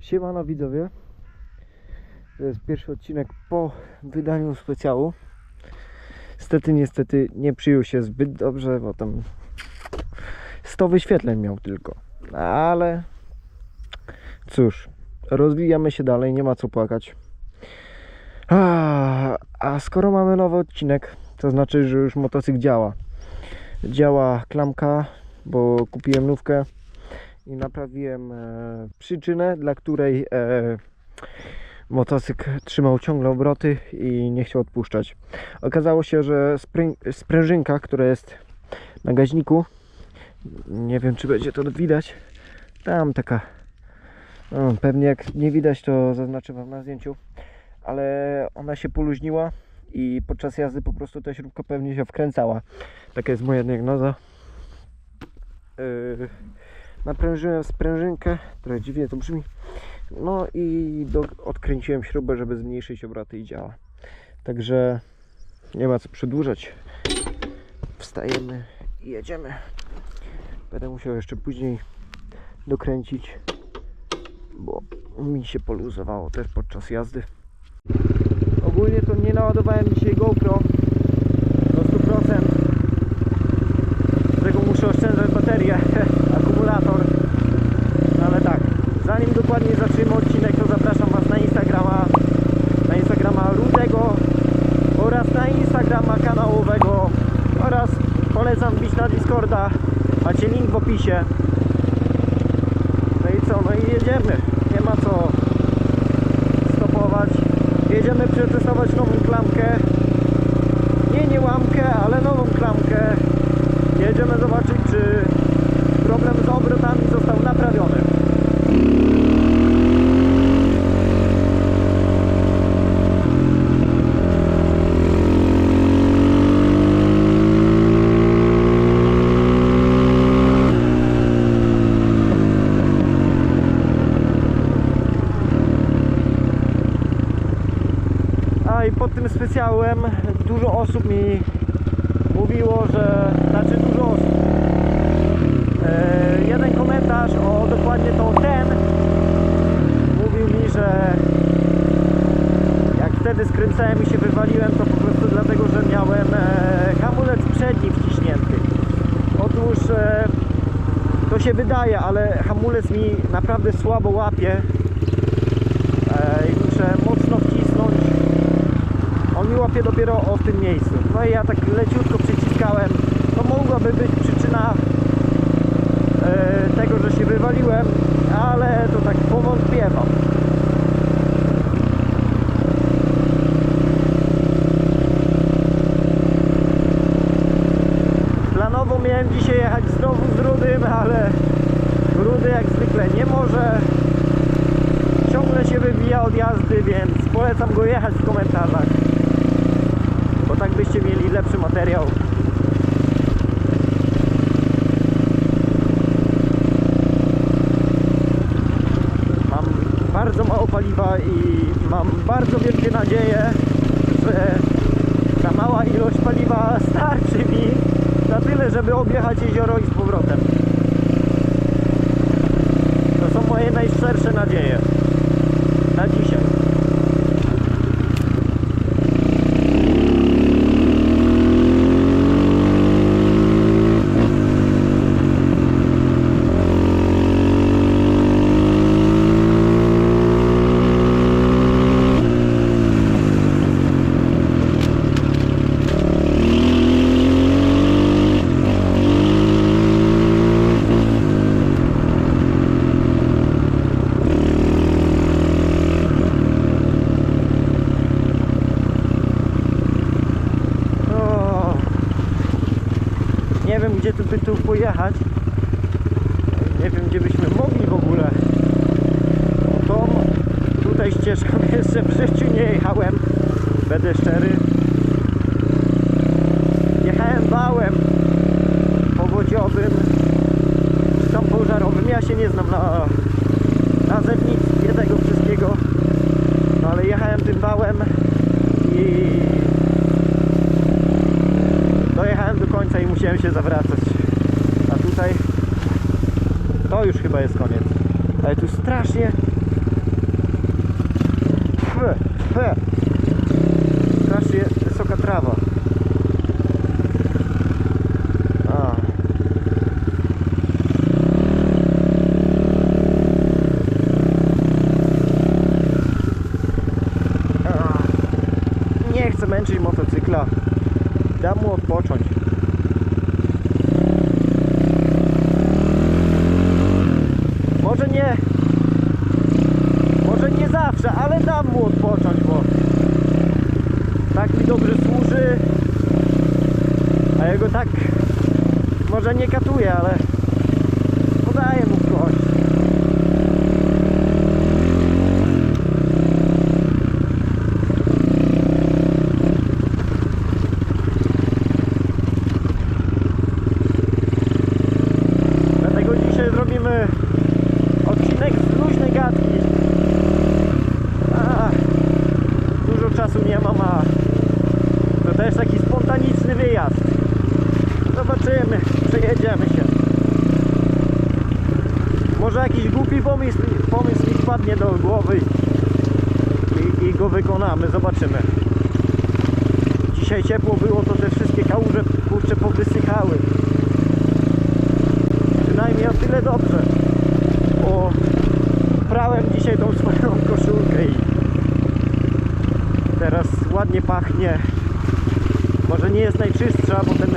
Siemano widzowie. To jest pierwszy odcinek po wydaniu specjału. Niestety, niestety nie przyjął się zbyt dobrze, bo tam 100 wyświetleń miał tylko. Ale cóż, rozwijamy się dalej, nie ma co płakać. A, a skoro mamy nowy odcinek, to znaczy, że już motocykl działa. Działa klamka, bo kupiłem nówkę i naprawiłem e, przyczynę, dla której e, motocykl trzymał ciągle obroty i nie chciał odpuszczać. Okazało się, że sprę- sprężynka, która jest na gaźniku, nie wiem czy będzie to widać, tam taka, no, pewnie jak nie widać to zaznaczę Wam na zdjęciu, ale ona się poluźniła i podczas jazdy po prostu ta śrubka pewnie się wkręcała. Taka jest moja diagnoza. Yy, naprężyłem sprężynkę, trochę dziwnie to brzmi. No i do, odkręciłem śrubę, żeby zmniejszyć obroty i działa. Także nie ma co przedłużać. Wstajemy i jedziemy. Będę musiał jeszcze później dokręcić, bo mi się poluzowało też podczas jazdy. Ogólnie to nie naładowałem dzisiaj GoPro do 100%. Dlatego muszę oszczędzać baterię, akumulator. No ale tak, zanim dokładnie zaczniemy odcinek, to zapraszam Was na Instagrama, na Instagrama Rudego oraz na Instagrama kanałowego oraz polecam wbić na Discorda. Macie link w opisie. No i co, no i jedziemy. Nie ma co stopować. Jedziemy przetestować nową klamkę. Nie, nie łamkę, ale nową klamkę. Jedziemy zobaczyć, czy problem z obrotami został naprawiony. A i pod tym specjałem dużo osób mi mówiło, że znaczy dużo osób. E, jeden komentarz, o dokładnie to ten, mówił mi, że jak wtedy skręcałem i się wywaliłem, to po prostu dlatego, że miałem e, hamulec przedni wciśnięty. Otóż e, to się wydaje, ale hamulec mi naprawdę słabo łapie e, i muszę mocno wcisnąć on mi łapie dopiero o tym miejscu. No i ja tak leciutko przyciskałem. To mogłaby być przyczyna tego, że się wywaliłem, ale to tak powątpiewam. Planowo miałem dzisiaj jechać znowu z Rudym, ale Rudy jak zwykle nie może. Ciągle się wywija od jazdy, więc polecam go jechać w komentarzach bo tak byście mieli lepszy materiał. Mam bardzo i mam bardzo wielkie nadzieję, że ta mała ilość paliwa starczy mi na tyle, żeby objechać jezioro i z powrotem. To są moje najszczersze nadzieje na dzisiaj. O, nie wiem gdzie tu by tu pojechać. Nie wiem gdzie byśmy mogli w ogóle. Tą tutaj ścieżką jeszcze w życiu nie jechałem. Będę szczery. Jechałem wałem powodziowym czy tam pożarowym. Ja się nie znam na nazewnictwie tego wszystkiego. No ale jechałem tym wałem i dojechałem do końca i musiałem się zawracać. A tutaj to już chyba jest koniec. Ale tu strasznie He, he. Strasznie wysoka trawa. A. Nie chcę męczyć motocykla. Dam mu odpocząć. Może nie. Może nie zawsze, ale dam mu odpocząć, bo tak mi dobrze służy. A ja go tak może nie katuję, ale podaję mu w kość. Dlatego dzisiaj zrobimy odcinek z luźnej gadki. A, dużo czasu nie mam, a to też taki spontaniczny wyjazd. Zobaczymy, przejedziemy się. Może jakiś głupi pomysł, wpadnie do głowy i, i go wykonamy, zobaczymy. Dzisiaj ciepło było, to te wszystkie kałuże kurcze powysychały. Przynajmniej o tyle dobrze. O, prałem dzisiaj tą swoją koszulkę i teraz ładnie pachnie. Może nie jest najczystsza, bo ten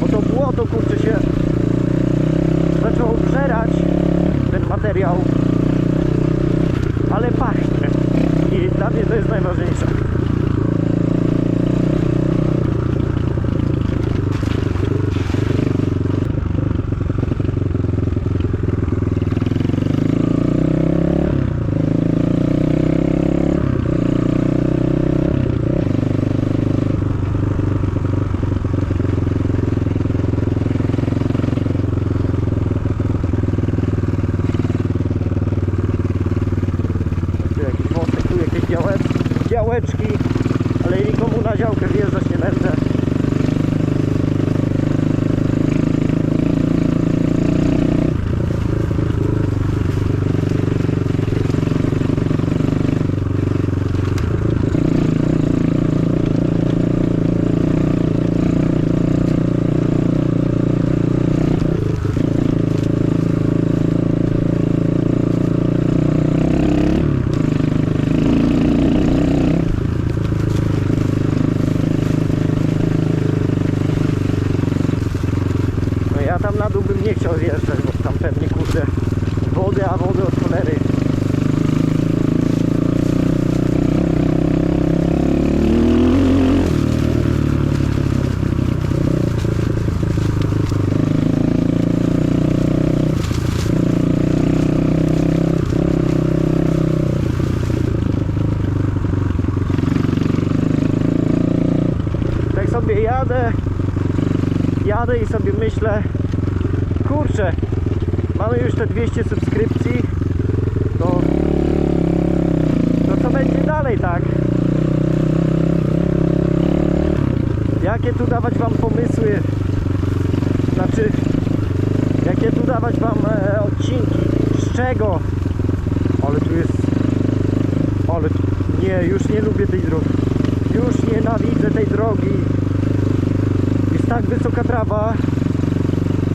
bo to błoto kurczę się zaczęło przerać ten materiał ale pachnie i dla mnie to jest najważniejsze Tu jakiś mostek, tu jakieś działeczki, działeczki, ale nikomu na działkę wjeżdżać nie będę. No ja tam na dół bym nie chciał zjeżdżać, bo tam pewnie kurde wody, a wody od cholery. Tak sobie jadę, jadę i sobie myślę, kurczę, mamy już te 200 subskrypcji, to, to co będzie dalej, tak? Jakie tu dawać Wam pomysły, znaczy, jakie tu dawać Wam e, odcinki, z czego, ale tu jest, ale nie, już nie lubię tej drogi, już nienawidzę tej drogi, tak wysoka trawa.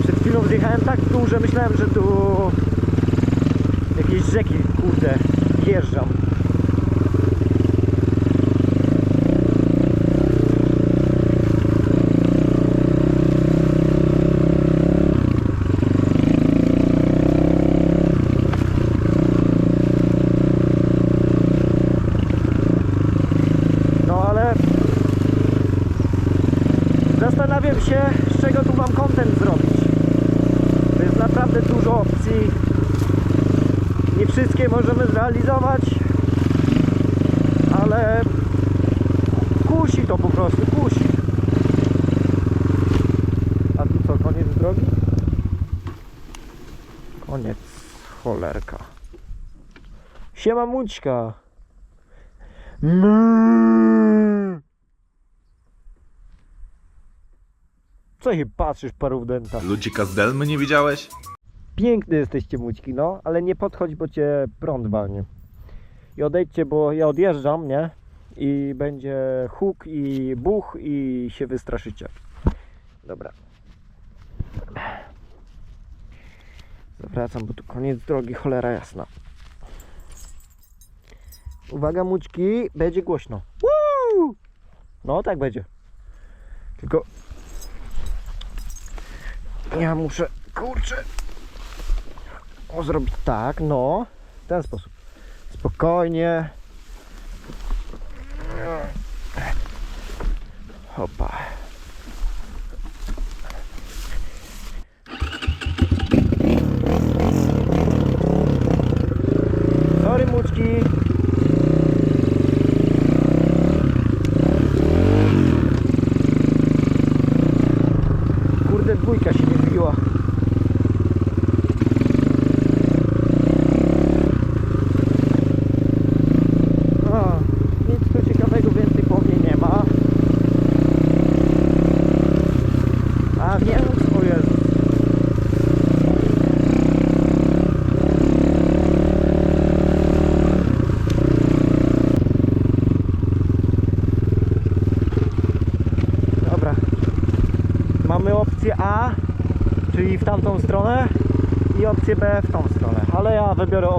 Przed chwilą zjechałem tak dół, że myślałem, że tu jakieś rzeki, kurde, jeżdżam. No ale Zastanawiam się, z czego tu mam content zrobić. To jest naprawdę dużo opcji. Nie wszystkie możemy zrealizować, ale kusi to po prostu, kusi. A tu co, koniec drogi? Koniec, cholerka. Siema Mućka. Co się patrzysz, parówdęta? Ludzika z Delmy nie widziałeś? Piękne jesteście mućki, no, ale nie podchodź, bo cię prąd walnie. i odejdźcie, bo ja odjeżdżam, nie? I będzie huk i buch i się wystraszycie. Dobra. Zawracam, bo tu koniec drogi, cholera jasna. Uwaga, mućki, będzie głośno. Woo! No, tak będzie. Tylko ja muszę, kurczę, o, zrobić tak, no, w ten sposób. Spokojnie. Hopa. Sorry, muczki. Kurde, dwójka się nie wbiła. A, nic tu ciekawego więcej po mnie nie ma. A wiem, o Jezu. Dobra. Mamy opcję A, czyli w tamtą stronę i opcję B w tą stronę. Ale ja wybiorę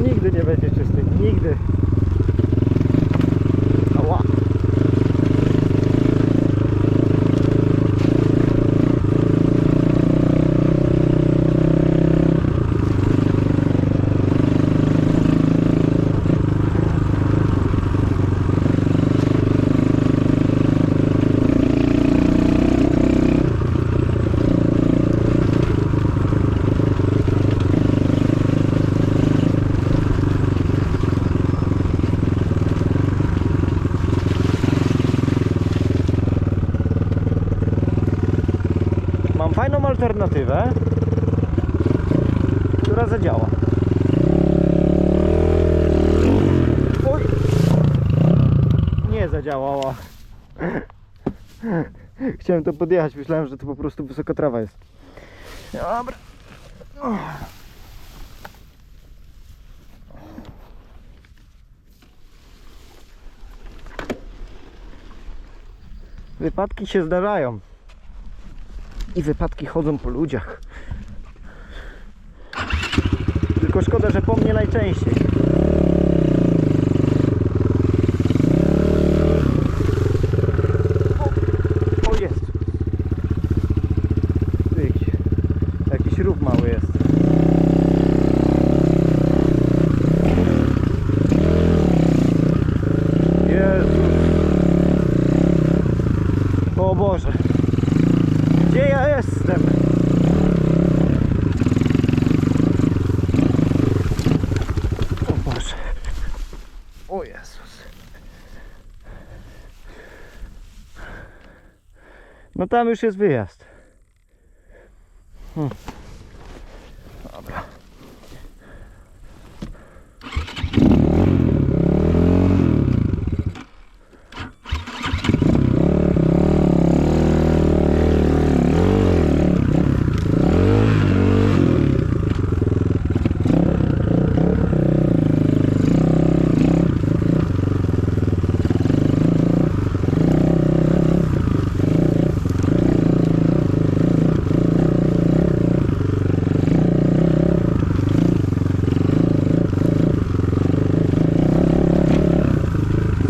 nigdy nie będzie czysty. Nigdy. alternatywę, która zadziała. Oj! Nie zadziałała. Chciałem to podjechać, myślałem, że to po prostu wysoka trawa jest. Dobra. Wypadki się zdarzają. I wypadki chodzą po ludziach. Tylko szkoda, że po mnie najczęściej. O, jest. Jakiś, mały jest. O Boże. Jestem? O Boże. O Jezus. No tam już jest wyjazd. Hmm. Dobra.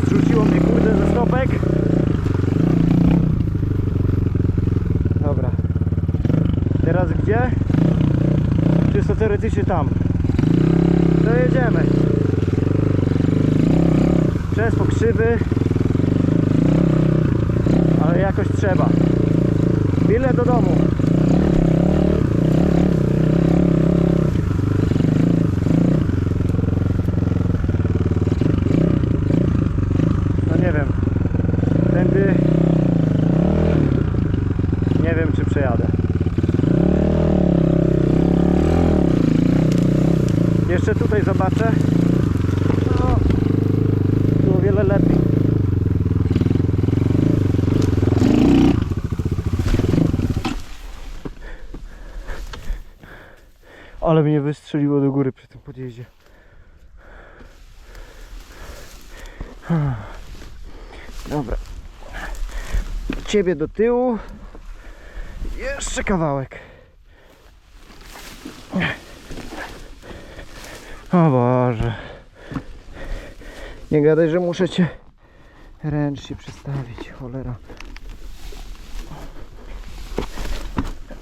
Zrzuciło mnie kurde ze stopek. Dobra. Teraz gdzie? Czysto teoretycznie tam. To jedziemy. Przez pokrzywy. Ale jakoś trzeba. Bilet do domu. No nie wiem. Tędy nie wiem czy przejadę. Jeszcze tutaj zobaczę. No, tu o wiele lepiej. Ale mnie wystrzeliło do góry przy tym podjeździe. Dobra. Ciebie do tyłu. Jeszcze kawałek. O Boże. Nie gadaj, że muszę cię ręcznie przestawić, cholera.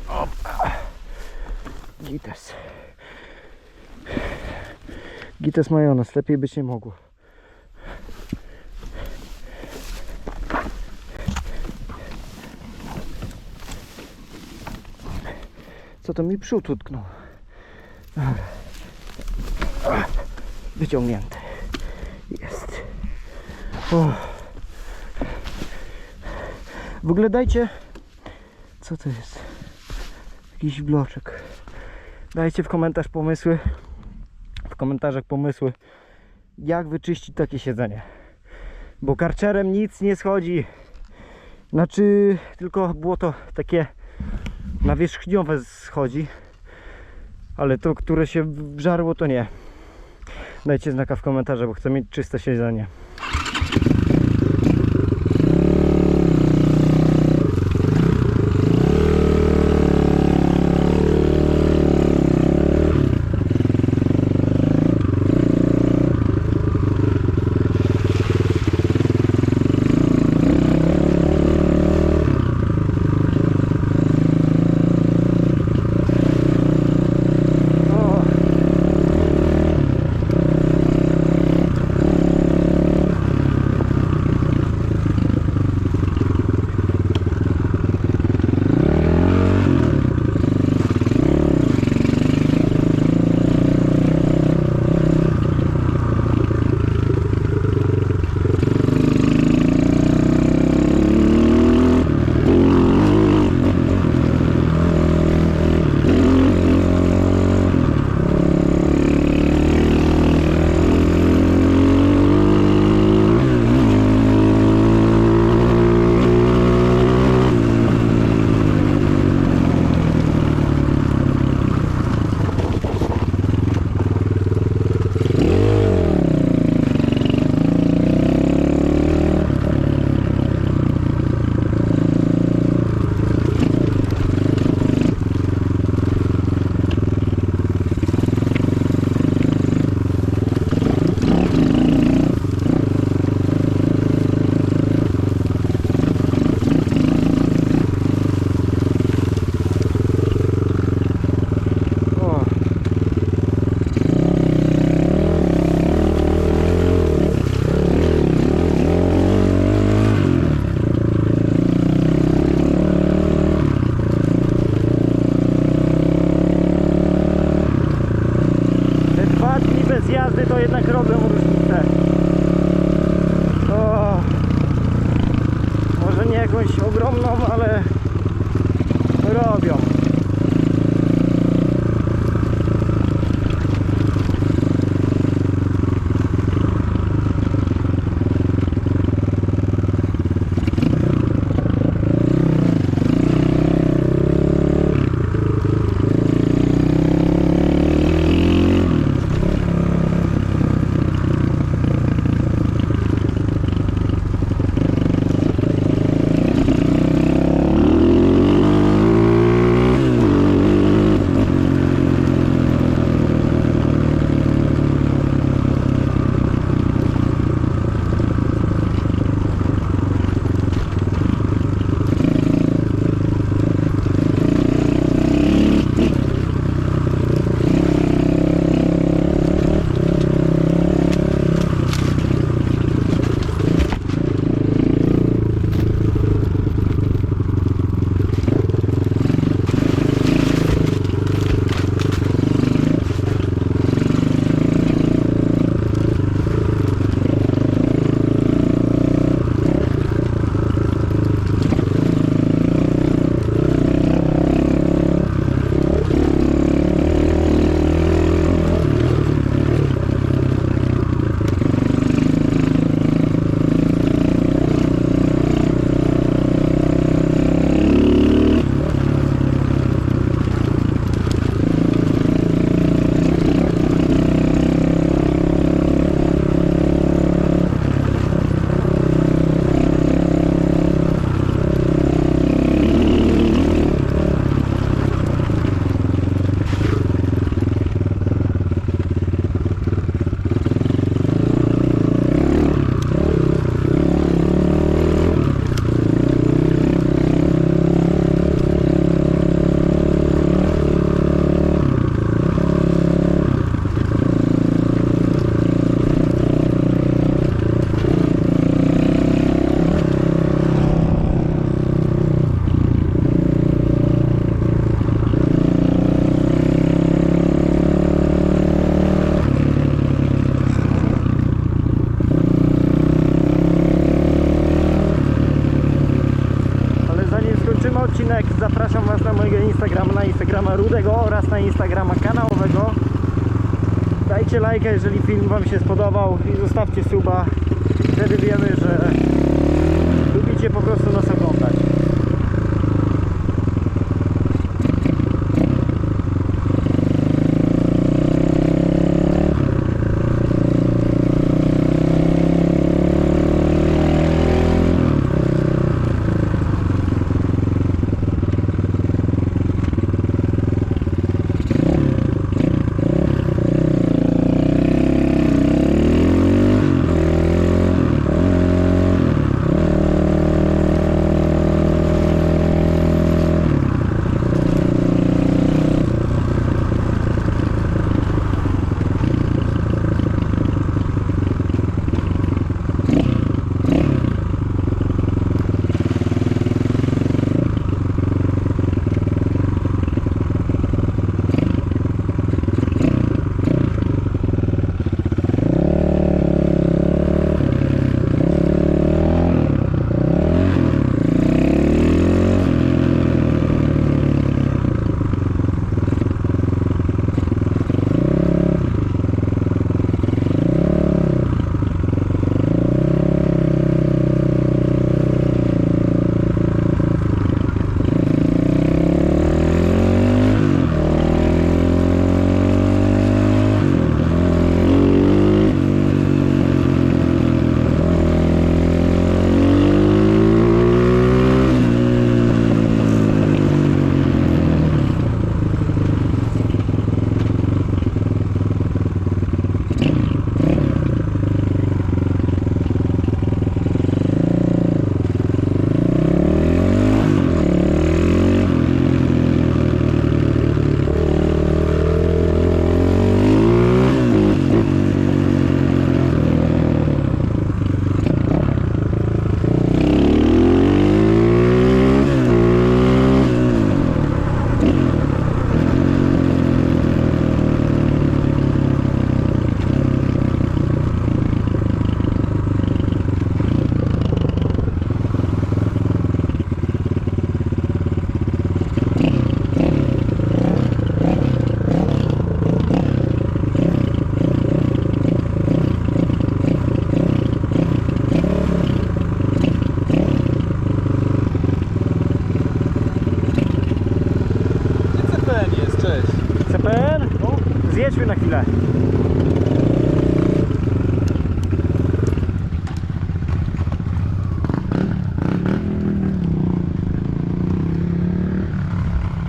Opa. Gites. Gites majonez, lepiej być nie mogło. Co to mi przód utknął? Dobra. Wyciągnięty. Jest. O. W ogóle dajcie. Co to jest? Jakiś bloczek. Dajcie w komentarz pomysły. W komentarzach pomysły. Jak wyczyścić takie siedzenie. Bo karczerem nic nie schodzi. Znaczy, tylko było to takie nawierzchniowe schodzi. Ale to, które się wżarło, to nie. Dajcie znaka w komentarzu, bo chcę mieć czyste siedzenie. Lajka, jeżeli film Wam się spodobał i zostawcie suba. Wtedy wiemy, że lubicie po prostu nas